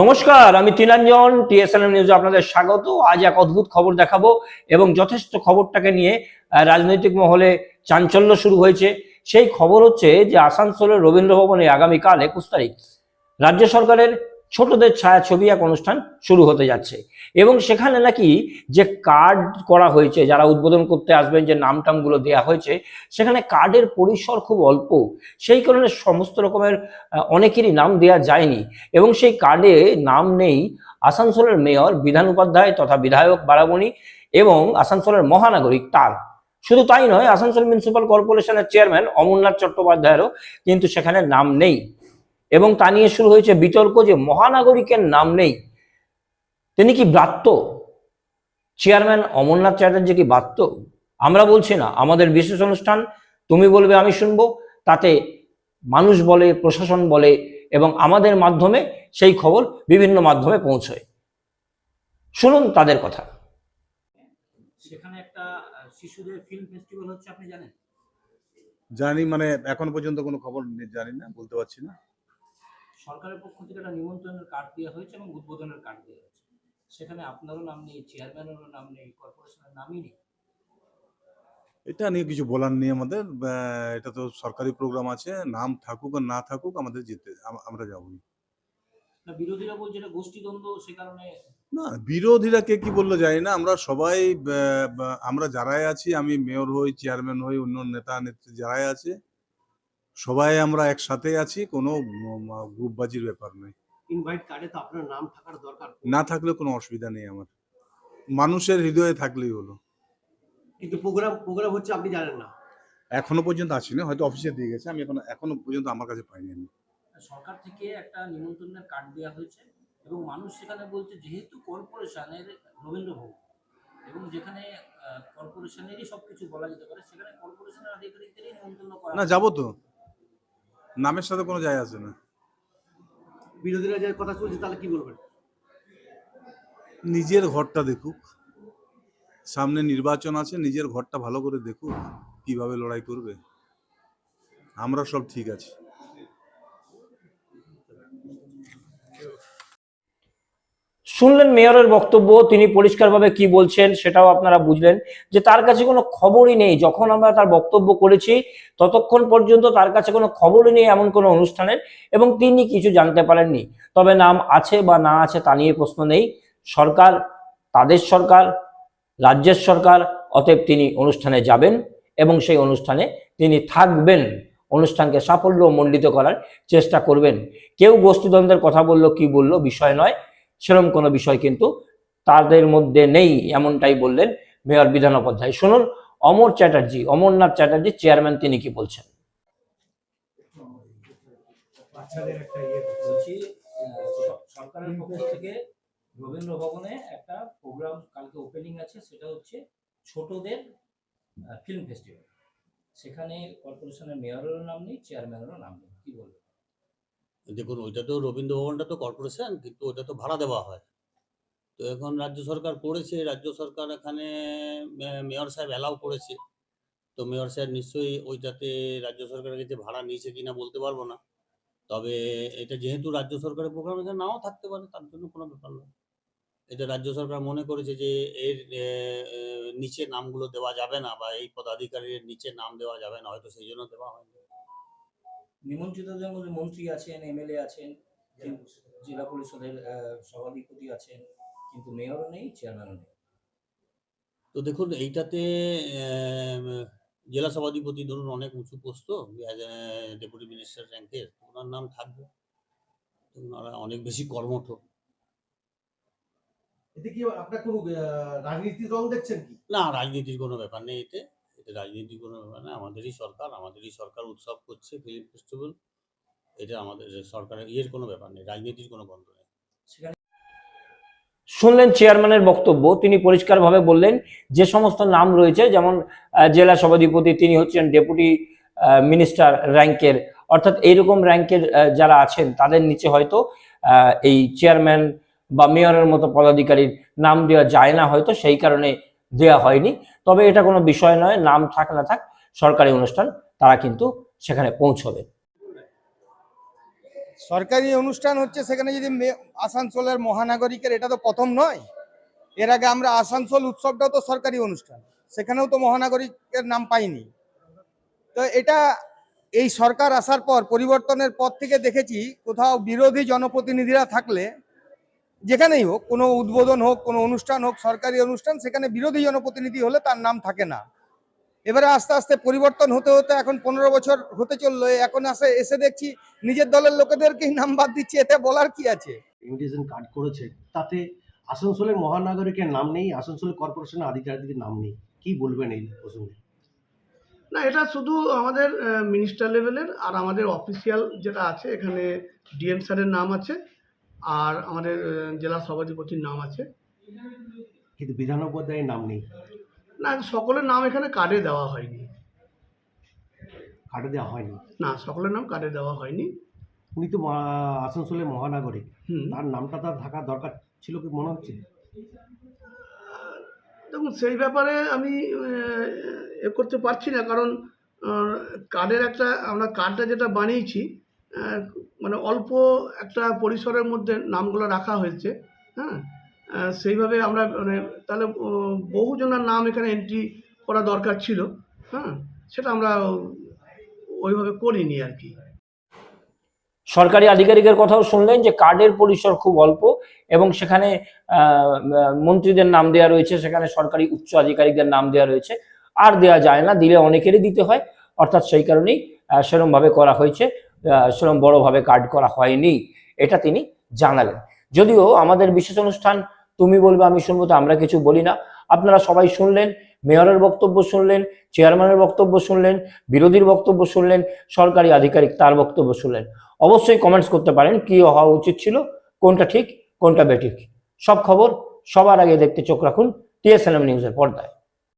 নমস্কার, আমি তিনাঞ্জন টিএসএলএম নিউজে আপনাদের স্বাগত। আজ এক অদ্ভুত খবর দেখাবো এবং যথেষ্ট খবরটাকে নিয়ে রাজনৈতিক মহলে চাঞ্চল্য শুরু হয়েছে। সেই খবর হচ্ছে যে আসানসোলের রবীন্দ্র ভবনে আগামীকাল একুশ তারিখ রাজ্য সরকারের ছোটদের ছায়াছবি এক অনুষ্ঠান শুরু হতে যাচ্ছে। এবং সেখানে নাকি যে কার্ড করা হয়েছে, যারা উদ্বোধন করতে আসবেন, যে নাম টামগুলো দেওয়া হয়েছে, সেখানে কার্ডের পরিসর খুব অল্প। সেই কারণে সমস্ত রকমের অনেকেরই নাম দেওয়া যায়নি। এবং সেই কার্ডে নাম নেই আসানসোলের মেয়র, বিধান উপাধ্যায় তথা বিধায়ক বারাবণী এবং আসানসোলের মহানাগরিক তার। শুধু তাই নয়, আসানসোল মিউনিসিপাল কর্পোরেশনের চেয়ারম্যান অমরনাথ চট্টোপাধ্যায়েরও কিন্তু সেখানে নাম নেই। এবং তা নিয়ে শুরু হয়েছে বিতর্ক যে মহানাগরিকের নাম নেই। তিনি কি ব্রাত্য? চেয়ারম্যান অমরনাথ চ্যাটার্জি কি ব্রাত্য? আমরা বলছি না আমাদের বিশেষ অনুষ্ঠান তুমি বলবে আমি শুনব। তাতে মানুষ বলে প্রশাসন বলে এবং আমাদের মাধ্যমে সেই খবর বিভিন্ন মাধ্যমে পৌঁছয়। শুনুন তাদের কথা। সেখানে একটা শিশুদের ফিল্ম ফেস্টিভ্যাল হচ্ছে আপনি জানেন? জানি মানে এখন পর্যন্ত কোনো খবর জানি না বলতে পারছি না। সরকারের পক্ষ থেকে একটা নিমন্ত্রণের কার্ড দেওয়া হয়েছে এবং উদ্বোধনের কার্ড দেওয়া হয়েছে। সেখানে আপনারও নাম নেই চেয়ারম্যানেরও নাম নেই কর্পোরেশনের নামই নেই। এটা নিয়ে কিছু বলার নেই আমাদের। এটা তো সরকারি প্রোগ্রাম আছে নাম থাকুক আর না থাকুক আমাদের যেতে আমরা যাবই। না বিরোধীরা বলছে এটা গোষ্ঠীদ্বন্দ্ব সে কারণে না বিরোধীরা কে কি বলল জানি না আমরা সবাই আমরা যারাই আছি আমি মেয়র হই চেয়ারম্যান হই অন্য নেতা নেত্রী যারাই আছে সবাই আমরা একসাথে আছি কোনো গ্রুপবাজির ব্যাপার নেই ইনভাইট কার্ডে তো আপনার নাম থাকার দরকার। না থাকলে কোনো অসুবিধা নেই আমার। মানুষের হৃদয়ে থাকলেই হলো। কিন্তু প্রোগ্রাম প্রোগ্রাম হচ্ছে আপনি জানেন না। এখনও পর্যন্ত আসিনি হয়তো অফিসে দিয়ে গেছে আমি এখন এখনও পর্যন্ত আমার কাছে পাইনি আমি। সরকার থেকে একটা নিমন্ত্রণের কার্ড দেওয়া হয়েছে এবং মানুষ সেখানে বলছে যেহেতু কর্পোরেশনের রবীন্দ্র ভবন এবং যেখানে কর্পোরেশনেরই সবকিছু বলা যেতে পারে সেখানে কর্পোরেশনের আধিকারিকদেরই নিমন্ত্রণ করা না যাব তো। নামের সাথে কোনো যায় আসে না। বিরোধীরা যে কথা চলছে তাহলে কি বলবেন? নিজের ঘরটা দেখুক। সামনে নির্বাচন আছে নিজের ঘরটা ভালো করে দেখুক কীভাবে লড়াই করবে। আমরা সব ঠিক আছি। শুনলেন মেয়রের বক্তব্য, তিনি পরিষ্কারভাবে কি বলছেন সেটাও আপনারা বুঝলেন, যে তার কাছে কোনো খবরই নেই। যখন আমরা তার বক্তব্য করেছি, ততক্ষণ পর্যন্ত তার কাছে কোনো খবরই নেই এমন কোনো অনুষ্ঠানের, এবং তিনি কিছু জানতে পারেননি। তবে নাম আছে বা না আছে তা নিয়ে প্রশ্ন নেই। সরকার, তাদের সরকার, রাজ্যের সরকার, অতএব তিনি অনুষ্ঠানে যাবেন এবং সেই অনুষ্ঠানে তিনি থাকবেন, অনুষ্ঠানকে সাফল্য মণ্ডিত করার চেষ্টা করবেন। কেউ গোষ্ঠীদ্বন্দ্বের কথা বলল, কি বলল, বিষয় নয়। সেরকম কোনো বিষয় কিন্তু তাদের মধ্যে নেই, এমনটাই বললেন মেয়র বিধান উপাধ্যায়। শুনুন, অমর চ্যাটার্জি, অমরনাথ চ্যাটার্জি চেয়ারম্যান তিনি কি বলছেন? বলছি সরকারের পক্ষ থেকে রবীন্দ্র ভবনে একটা প্রোগ্রাম কালকে ওপেনিং আছে, সেটা হচ্ছে ছোটদের ফিল্ম ফেস্টিভ্যাল সেখানে কর্পোরেশনের মেয়রেরও নাম নেই চেয়ারম্যানেরও নাম নেই, কি বলবেন? দেখুন, ওইটা তো রবীন্দ্র ভবনটা তো কর্পোরেশন কিন্তু ওটা তো ভাড়া দেওয়া হয়। তো এখন রাজ্য সরকার করেছে, রাজ্য সরকার এখানে মেয়র সাহেব অ্যালাউ করেছে। তো মেয়র সাহেব নিশ্চয়ই ওইটাতে রাজ্য সরকারের কাছে ভাড়া নিয়েছে কিনা বলতে পারব না। তবে এটা যেহেতু রাজ্য সরকারের প্রোগ্রাম এখানে নাও থাকতে পারে, তার জন্য কোনো ব্যাপার নয়। এটা রাজ্য সরকার মনে করেছে যে এর নিচে নামগুলো দেওয়া যাবে না বা এই পদাধিকারীর নিচে নাম দেওয়া যাবে না, হয়তো সেই জন্য দেওয়া হয়নি। নিমন্ত্রিতদের মধ্যে মন্ত্রী আছেন এমএলএ আছেন জেলা পরিষদের। আহ, সভাধিপতি আছেন কিন্তু মেয়রও নেই চেয়ারম্যানও নেই। তো দেখুন এইটাতে জেলা সভাধিপতি ধরুন অনেক উঁচু পোস্ট তো ডেপুটি মিনিস্টার র্যাঙ্কের ওনার নাম থাকবে। তো ওনারা অনেক বেশি কর্মঠ। এতে কি আপনার কোনো আহ, রাজনীতির রং দেখছেন কি? না রাজনীতির কোনো ব্যাপার নেই এতে। এতে রাজনীতির কোনো ব্যাপার নেই আমাদেরই সরকার আমাদেরই সরকার উৎসব করছে ফিল্ম ফেস্টিভ্যাল। এটা আমাদের সরকারের ইয়ের কোনো ব্যাপার নেই, রাজনীতির কোনো বন্ধ নেই। শুনলেন চেয়ারম্যানের বক্তব্য, তিনি পরিষ্কারভাবে বললেন যে সমস্ত নাম রয়েছে, যেমন জেলা সভাধিপতি তিনি হচ্ছেন ডেপুটি মিনিস্টার র্যাঙ্কের। অর্থাৎ এইরকম র্যাঙ্কের যারা আছেন, তাদের নিচে হয়তো এই চেয়ারম্যান বা মেয়রের মতো পদাধিকারীর নাম দেওয়া যায় না হয়তো, সেই কারণে দেওয়া হয়নি। তবে এটা কোনো বিষয় নয়, নাম থাক না থাক, সরকারি অনুষ্ঠান, তারা কিন্তু সেখানে পৌঁছবে। সরকারি অনুষ্ঠান হচ্ছে সেখানে যদি আসানসোলের মহানাগরিকের, এটা তো প্রথম নয়। এর আগে আমরা আসানসোল উৎসবটাও তো সরকারি অনুষ্ঠান, সেখানেও তো মহানাগরিকের নাম পাইনি। তো এটা এই সরকার আসার পর, পরিবর্তনের পর থেকে দেখেছি, কোথাও বিরোধী জনপ্রতিনিধিরা থাকলে যেখানেই হোক কোনো উদ্বোধন হোক কোনো অনুষ্ঠান হোক সরকারি অনুষ্ঠান সেখানে বিরোধী জনপ্রতিনিধি হলে তার নাম থাকে না। এবারে আস্তে আস্তে পরিবর্তন হতে হতে এখন পনেরো বছর হতে চলল এখন আসে এসে দেখছি নিজের দলের লোকেদেরকেই নাম বাদ দিচ্ছে এতে বলার কি আছে? ইনভিটেশন কার্ড করেছে তাতে আসানসোলের মহানাগরিকের নাম নেই আসানসোল কর্পোরেশনের আধিকারিকের নাম নেই কি বলবেন এই প্রসঙ্গে? না এটা শুধু আমাদের মিনিস্টার লেভেলের আর আমাদের অফিসিয়াল যেটা আছে এখানে ডিএম স্যারের নাম আছে। আর আমাদের জেলা সভাধিপতির নাম আছে। কিন্তু বিধান উপাধ্যায়ের নাম নেই। না সকলের নাম এখানে কার্ডে দেওয়া হয়নি। কার্ডে দেওয়া হয়নি? না সকলের নাম কার্ডে দেওয়া হয়নি। উনি তো আসানসোলের মহানাগরিক। হুম। তার নামটা তার থাকা দরকার ছিল কি মনে হচ্ছে? দেখুন সেই ব্যাপারে আমি এ করতে পারছি না কারণ কার্ডের একটা আমরা কার্ডটা যেটা বানিয়েছি মানে অল্প একটা পরিসরের মধ্যে নামগুলো রাখা হয়েছে হ্যাঁ? সেইভাবে আমরা মানে তাহলে বহুজনের নাম এখানে এন্ট্রি করা দরকার ছিল হ্যাঁ? সেটা আমরা ওইভাবে করিনি আর কি। সরকারি আধিকারিকের কথাও শুনলেন যে কার্ডের পরিসর খুব অল্প এবং সেখানে মন্ত্রীদের নাম দেওয়া রয়েছে, সেখানে সরকারি উচ্চ আধিকারিকদের নাম দেওয়া রয়েছে। আর দেওয়া যায় না, দিলে অনেকেরই দিতে হয়, অর্থাৎ সেই কারণেই সেরমভাবে করা হয়েছে। সেরম বড়ভাবে কার্ড করা হয়নি। এটা তিনি জানালেন। যদিও আমাদের বিশেষ অনুষ্ঠান, তুমি বলবে, আমি শুনব, তো আমরা কিছু বলি না। আপনারা সবাই শুনলেন, মেয়রের বক্তব্য শুনলেন, চেয়ারম্যানের বক্তব্য শুনলেন, বিরোধীর বক্তব্য শুনলেন, সরকারি আধিকারিক তার বক্তব্য শুনলেন। অবশ্যই কমেন্টস করতে পারেন, কি হওয়া উচিত ছিল, কোনটা ঠিক, কোনটা বেঠিক। সব খবর সবার আগে দেখতে চোখ রাখুন টিএসএনএম নিউজের পর্দায়।